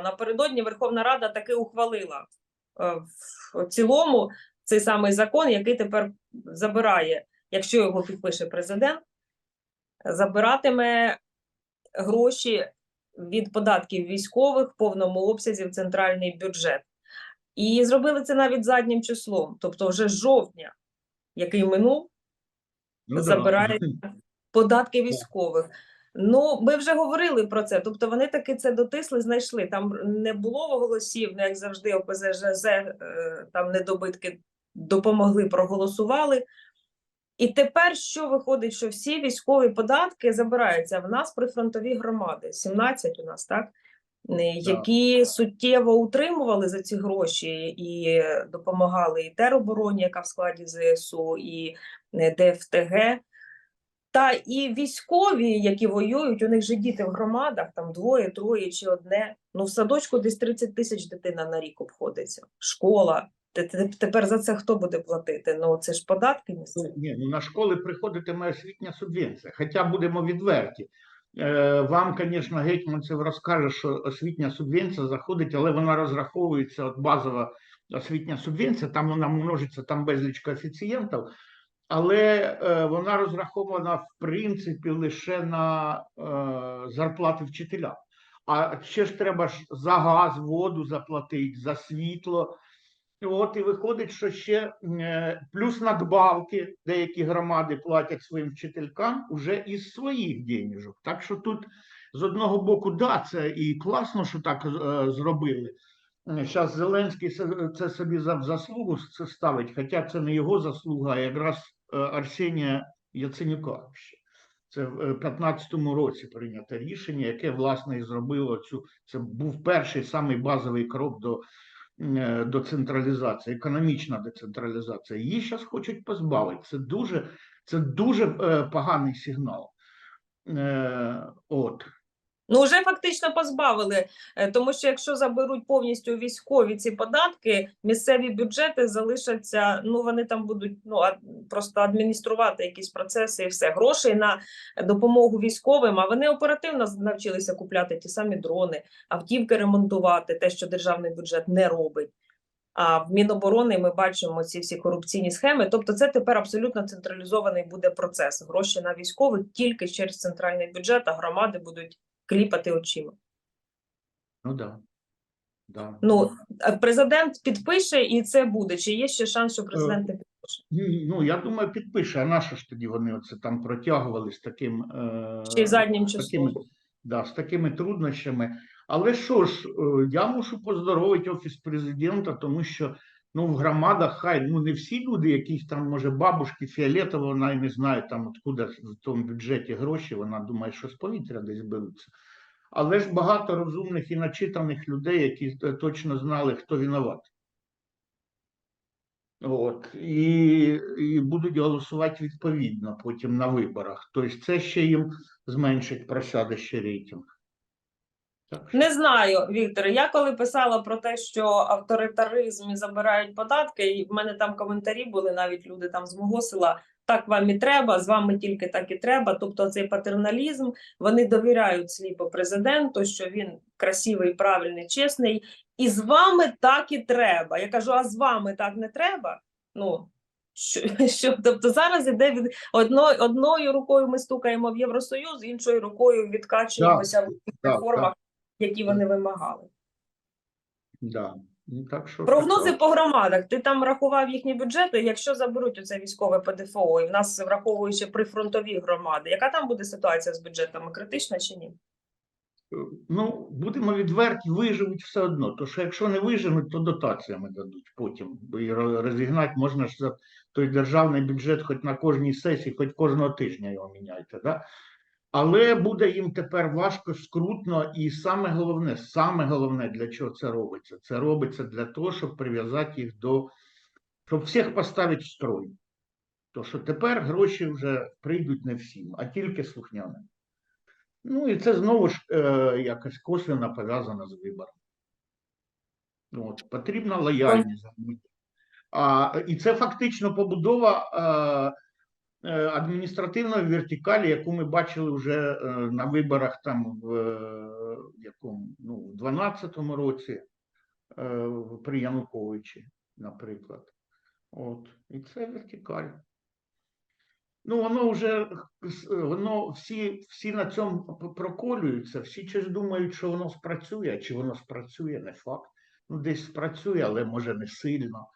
напередодні Верховна Рада таки ухвалила е, в цілому цей самий закон, який тепер забирає, якщо його підпише президент, забиратиме гроші від податків військових в повному обсязі в центральний бюджет. І зробили це навіть заднім числом, тобто вже з жовтня, який минув, Ну, да. податки військових. Ну, ми вже говорили про це. Тобто вони таки це дотисли, знайшли. Там не було голосів, як завжди, ОПЗЖЗ, е, там недобитки допомогли, проголосували. І тепер що виходить, що всі військові податки забираються в нас прифронтові громади, 17 у нас, так? Е, Які суттєво утримували за ці гроші і допомагали і теробороні, яка в складі ЗСУ, і е, ДФТГ. Та і військові, які воюють, у них же діти в громадах, там двоє, троє чи одне. Ну, в садочку десь 30 тисяч дитина на рік обходиться. Школа. Те- те- Тепер за це хто буде платити? Ну, це ж податки місцеві. Ні, ну на школи приходитиме освітня субвенція. Хоча будемо відверті. Е, Вам, звісно, Гетьманцев розкаже, що освітня субвенція заходить, але вона розраховується от базова освітня субвенція, там вона множиться, там безліч коефіцієнтів, але е, вона розрахована в принципі лише на е, зарплати вчителям. А ще ж треба ж за газ, воду заплатити, за світло. От і виходить, що ще е, плюс надбавки деякі громади платять своїм вчителькам уже із своїх денежок. Так що тут з одного боку, да, це і класно, що так е, зробили. Зараз Зеленський це собі за заслугу ставить, хоча це не його заслуга, а якраз Арсенія Яценюка. Це в 2015 році прийнято рішення, яке власне і зробило цю. Це був перший самий базовий крок до е, до централізації, економічна децентралізація. Її зараз хочуть позбавити. Це дуже, це дуже е, поганий сигнал. Е, от. Ну, вже фактично позбавили, е, тому що якщо заберуть повністю військові ці податки, місцеві бюджети залишаться, ну вони там будуть ну просто адмініструвати якісь процеси і все. Грошей на допомогу військовим, а вони оперативно навчилися купляти ті самі дрони, автівки ремонтувати, те, що державний бюджет не робить. А в Міноборони ми бачимо ці всі корупційні схеми. Тобто, це тепер абсолютно централізований буде процес. Гроші на військових тільки через центральний бюджет, а громади будуть кліпати очима. Ну да. Да. Ну, президент підпише, і це буде. Чи є ще шанс, що президент не підпише? Ну, я думаю, підпише. А на що ж тоді вони оце там протягували з таким е, Ще й заднім з такими, да, з такими труднощами. Але що ж, е, я мушу поздоровити офіс президента, тому що ну в громадах хай ну не всі люди, якісь там, може, бабушки фіолетово, вона і не знає там откуда в тому бюджеті гроші. Вона думає, що з повітря десь беруться. Але ж багато розумних і начитаних людей, які точно знали, хто винуват. От, і, і будуть голосувати відповідно потім на виборах. Тобто це ще їм зменшить просядаще рейтинг. Так Не знаю, Віктор. Я коли писала про те, що авторитаризм і забирають податки, і в мене там коментарі були, навіть люди там з мого села. Так вам і треба, з вами тільки так і треба. Тобто цей патерналізм, вони довіряють сліпо президенту, що він красивий, правильний, чесний, і з вами так і треба. Я кажу, а з вами так не треба. Ну що, що тобто зараз іде від одно, одною рукою ми стукаємо в Євросоюз, іншою рукою відкачуємося в тих так, реформах, які вони вимагали. Да. Ну, так що Прогнози таке. по громадах. Ти там рахував їхні бюджети. Якщо заберуть оце військове ПДФО, і в нас враховуючи прифронтові громади, яка там буде ситуація з бюджетами? Критична чи ні? Ну, будемо відверті, виживуть все одно. То що якщо не виживуть, то дотаціями дадуть потім. І розігнати можна ж за той державний бюджет хоч на кожній сесії, хоч кожного тижня його міняйте. Да? Але буде їм тепер важко, скрутно, і саме головне, саме головне, для чого це робиться? Це робиться для того, щоб прив'язати їх до, щоб всіх поставити в строй. То що тепер гроші вже прийдуть не всім, а тільки слухняним. Ну і це знову ж е, якось косвенно пов'язано з вибором. От, потрібна лояльність. А, і це фактично побудова е, адміністративної вертикалі, яку ми бачили вже е, на виборах там в е, якому ну, в 12-му році е, при Януковичі, наприклад. От. І це вертикаль. Ну, воно вже воно всі, всі на цьому проколюються, всі чи думають, що воно спрацює, чи воно спрацює, не факт. Ну, десь спрацює, але може не сильно.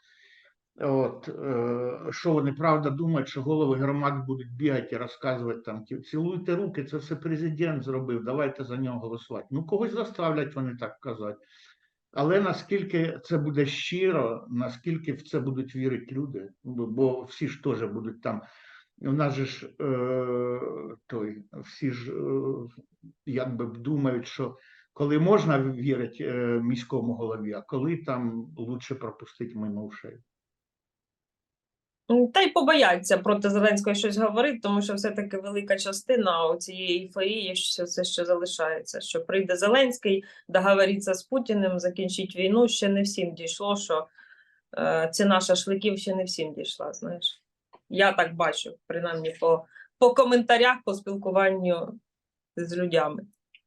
От, е, що вони правда думають, що голови громад будуть бігати і розказувати там, цілуйте руки, це все президент зробив, давайте за нього голосувати. Ну, когось заставлять вони так казати. Але наскільки це буде щиро, наскільки в це будуть вірити люди, бо, всі ж теж будуть там. У нас же ж е, той, всі ж е, якби думають, що коли можна вірити е, міському голові, а коли там лучше пропустити минувше. Та й побояться проти Зеленського щось говорити, тому що все-таки велика частина цієї ейфорії, що це ще залишається. Що прийде Зеленський, договориться з Путіним, закінчить війну. Ще не всім дійшло, що е, ціна шашликів ще не всім дійшла. Знаєш, я так бачу, принаймні по, по коментарях, по спілкуванню з людьми.